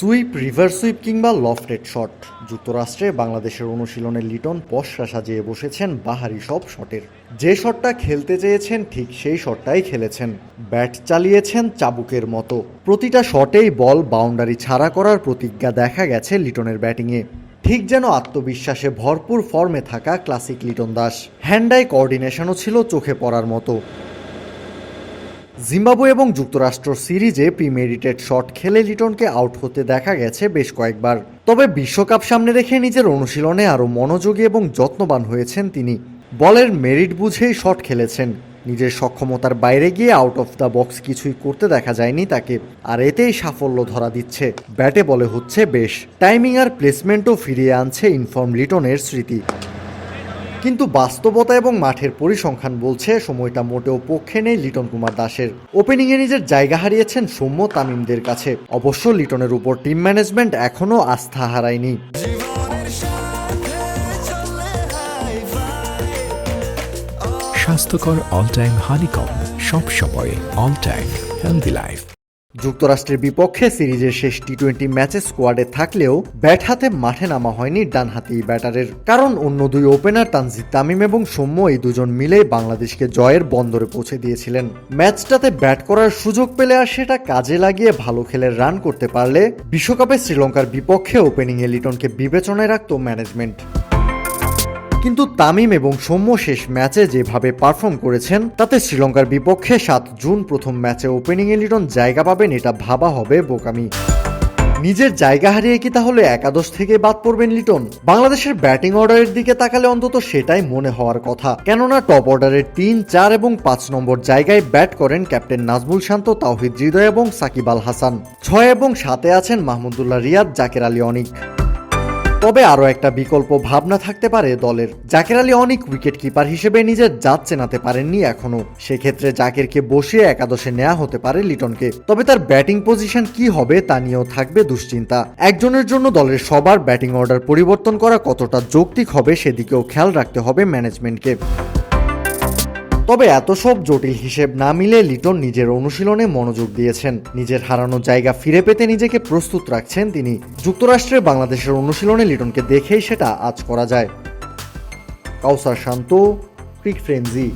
Sweep, river sweep কিংবা lofted shot. যুক্তরাষ্ট্রে বাংলাদেশের অনুশীলনে লিটন পশরা সাজিয়ে বসেছেন বাহারি সব শটের। যে শটটা খেলতে চেয়েছেন ঠিক সেই শটটাই খেলেছেন। ব্যাট চালিয়েছেন চাবুকের মতো। প্রতিটা শটেই বল বাউন্ডারি ছাড়া করার প্রতিজ্ঞা দেখা গেছে লিটনের ব্যাটিংয়ে। ঠিক যেন আত্মবিশ্বাসে ভরপুর ফর্মে থাকা ক্লাসিক লিটন দাস। হ্যান্ডাই কোঅর্ডিনেশনও ছিল চোখে পড়ার মতো। জিম্বাবুয়ে এবং যুক্তরাষ্ট্র সিরিজে প্রিমেডিটেড শট খেলে লিটনকে আউট হতে দেখা গেছে বেশ কয়েকবার। তবে বিশ্বকাপ সামনে রেখে নিজের অনুশীলনে আরও মনোযোগী এবং যত্নবান হয়েছেন তিনি। বলের মেরিট বুঝেই শট খেলেছেন। নিজের সক্ষমতার বাইরে গিয়ে আউট অফ দ্য বক্স কিছুই করতে দেখা যায়নি তাকে। আর এতেই সাফল্য ধরা দিচ্ছে। ব্যাটে বলে হচ্ছে বেশ। টাইমিং আর প্লেসমেন্টও ফিরিয়ে আনছে ইনফর্ম লিটনের স্মৃতি। কিন্তু বাস্তবতা এবং মাঠের পরিসংখ্যান বলছে সময়টা মোটেও পক্ষে নেই লিটন কুমার দাসের। ওপেনিংয়ে নিজের জায়গা হারিয়েছেন সৌম্য তামিমদের কাছে। অবশ্য লিটনের উপর টিম ম্যানেজমেন্ট এখনও আস্থা হারায়নি। স্বাস্থ্যকর অল টাইম হানিকম সব সময় অল টাইম হেলদি লাইফ যুক্তরাষ্ট্রের বিপক্ষে সিরিজের শেষ টি টোয়েন্টি ম্যাচে স্কোয়াডে থাকলেও ব্যাট হাতে মাঠে নামা হয়নি ডানহাতি ব্যাটারের। কারণ অন্য দুই ওপেনার তানজিদ তামিম এবং সৌম্য এই দুজন মিলেই বাংলাদেশকে জয়ের বন্দরে পৌঁছে দিয়েছিলেন। ম্যাচটাতে ব্যাট করার সুযোগ পেলে আর সেটা কাজে লাগিয়ে ভালো খেলে রান করতে পারলে বিশ্বকাপে শ্রীলঙ্কার বিপক্ষে ওপেনিংয়ে লিটনকে বিবেচনায় রাখত ম্যানেজমেন্ট। কিন্তু তামিম এবং সৌম্য শেষ ম্যাচে যেভাবে পারফর্ম করেছেন, তাতে শ্রীলঙ্কার বিপক্ষে সাত জুন প্রথম ম্যাচে ওপেনিংয়ে লিটন জায়গা পাবেন এটা ভাবা হবে বোকামি। নিজের জায়গা হারিয়ে কি তাহলে একাদশ থেকে বাদ পড়বেন লিটন? বাংলাদেশের ব্যাটিং অর্ডারের দিকে তাকালে অন্তত সেটাই মনে হওয়ার কথা। কেননা টপ অর্ডারের তিন, চার এবং পাঁচ নম্বর জায়গায় ব্যাট করেন ক্যাপ্টেন নাজমুল শান্ত, তাওহিদ হৃদয় এবং সাকিব আল হাসান। ছয় এবং সাতে আছেন মাহমুদুল্লাহ রিয়াদ, জাকের আলী অনিক। তবে আরও একটা বিকল্প ভাবনা থাকতে পারে দলের। জাকের আলী অনেক উইকেট কিপার হিসেবে নিজের জাত চেনাতে পারেননি এখনও। সেক্ষেত্রে জাকেরকে বসিয়ে একাদশে নেওয়া হতে পারে লিটনকে। তবে তার ব্যাটিং পজিশন কি হবে তা নিয়েও থাকবে দুশ্চিন্তা। একজনের জন্য দলের সবার ব্যাটিং অর্ডার পরিবর্তন করা কতটা যৌক্তিক হবে সেদিকেও খেয়াল রাখতে হবে ম্যানেজমেন্টকে তবে এত সব জটিল হিসেব না মিলে লিটন নিজের অনুশীলনে মনোযোগ দিয়েছেন। নিজের হারানো জায়গা ফিরে পেতে নিজেকে প্রস্তুত রাখছেন তিনি। যুক্তরাষ্ট্রে বাংলাদেশের অনুশীলনে লিটনকে দেখেই সেটা আজ করা যায়। কাউসার শান্ত, ক্রিক ফ্রেন্সি।